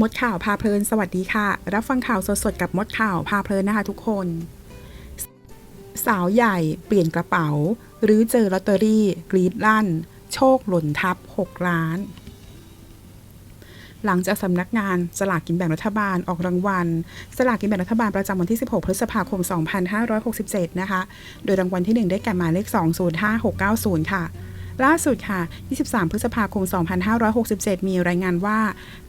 มดข่าวพาเพลินสวัสดีค่ะ รับฟังข่าวสดๆกับมดข่าวพาเพลินนะคะทุกคน สาวใหญ่เปลี่ยนกระเป๋า หรือเจอลอตเตอรี่ กรีดลั่น โชคหล่นทับ 6 ล้าน หลังจากสำนักงานสลากกินแบ่งรัฐบาลออกรางวัลสลากกินแบ่งรัฐบาลประจำวันที่ 16 พฤษภาคม 2567 นะคะ โดยรางวัลที่ 1 ได้แก่หมายเลข 205690 ค่ะ ล่าสุดค่ะ 23 พฤษภาคม 2567 มีรายงานว่า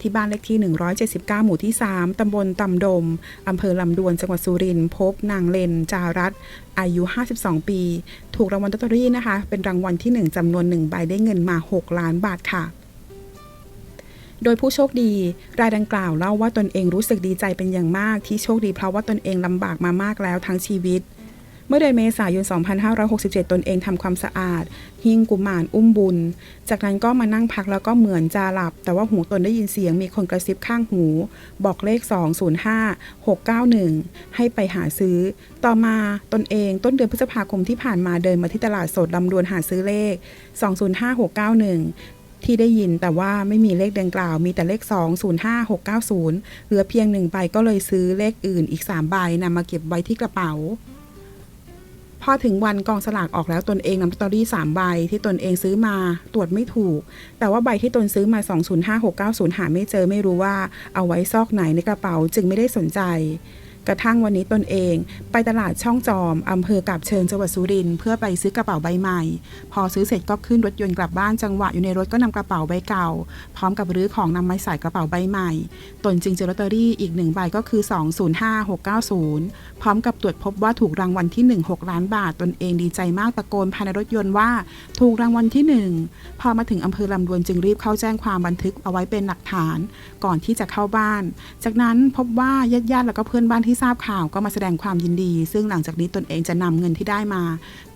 ที่บ้านเลขที่ 179 หมู่ที่ 3 ตำบลตำดม อำเภอลำดวน จังหวัดสุรินทร์พบนางเลน จารัตอายุ 52 ปี ถูกรางวัลลอตเตอรี่นะคะ เป็นรางวัลที่ 1จำนวน 1 ใบได้เงินมา 6 ล้านบาทค่ะโดยผู้โชคดี รายดังกล่าวเล่าว่าตนเองรู้สึกดีใจเป็นอย่างมากที่โชคดีเพราะว่าตนเองลำบากมามากแล้วทั้งชีวิต เมื่อเดือนเมษายน 2567 ตนเองทำความสะอาด หิ้งกุมารอุ้มบุญ จากนั้นก็มานั่งพักแล้วก็เหมือนจะหลับ แต่ว่าหูตนได้ยินเสียงมีคนกระซิบข้างหู บอกเลข 205 691 ให้ไปหาซื้อ ต่อมาตนเองต้นเดือนพฤษภาคมที่ผ่านมาเดินมาที่ตลาดสดลำดวนหาซื้อเลข 205 691ที่ได้ยินแต่ว่าไม่มีเลขดังกล่าว มีแต่เลข 205690 เหลือเพียงหนึ่งใบก็เลยซื้อเลขอื่นอีก 3 ใบนำมาเก็บไว้ที่กระเป๋า พอถึงวันกองสลากออกแล้วตนเองนำลอตเตอรี่3ใบที่ตนเองซื้อมาตรวจไม่ถูก แต่ว่าใบที่ตนซื้อมา 205690 หาไม่เจอไม่รู้ว่าเอาไว้ซอกไหนในกระเป๋าจึงไม่ได้สนใจ กระทั่งวันนี้ตนเอง ไปตลาดช่องจอมอำเภอกับเชิงจังหวัดสุรินทร์เพื่อไปซื้อกระเป๋าใบใหม่ พอซื้อเสร็จก็ขึ้นรถยนต์กลับบ้านจังหวะอยู่ในรถก็นำกระเป๋าใบเก่า พร้อมกับรื้อของนำมาใส่กระเป๋าใบใหม่ ตนจึงเจอลอตเตอรี่อีกหนึ่งใบก็คือ 205690 พร้อมกับตรวจพบว่าถูกรางวัลที่ 1 6 ล้านบาท ตนเองดีใจมากตะโกนภายในรถยนต์ว่า ถูกรางวัลที่ 1 พอมาถึงอำเภอลำดวนจึงรีบเข้าแจ้งความบันทึกเอาไว้เป็นหลักฐาน ก่อนที่จะเข้าบ้าน จากนั้นพบว่าญาติๆแล้วก็เพื่อนบ้านที่ทราบข่าวก็มาแสดงความยินดี ซึ่งหลังจากนี้ตนเองจะนำเงินที่ได้มา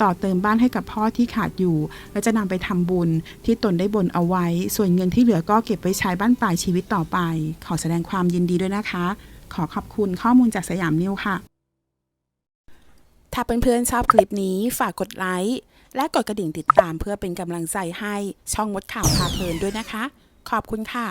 ต่อเติมบ้านให้กับพ่อที่ขาดอยู่ และจะนำไปทำบุญที่ตนได้บนเอาไว้ ส่วนเงินที่เหลือก็เก็บไว้ใช้บ้านปลายชีวิตต่อไป ขอแสดงความยินดีด้วยนะคะ ขอขอบคุณข้อมูลจากสยามนิวค่ะ ถ้าเพื่อนๆชอบคลิปนี้ฝากกดไลค์และกดกระดิ่งติดตามเพื่อเป็นกำลังใจให้ช่องมดข่าวพาเพลินด้วยนะคะ ขอบคุณค่ะ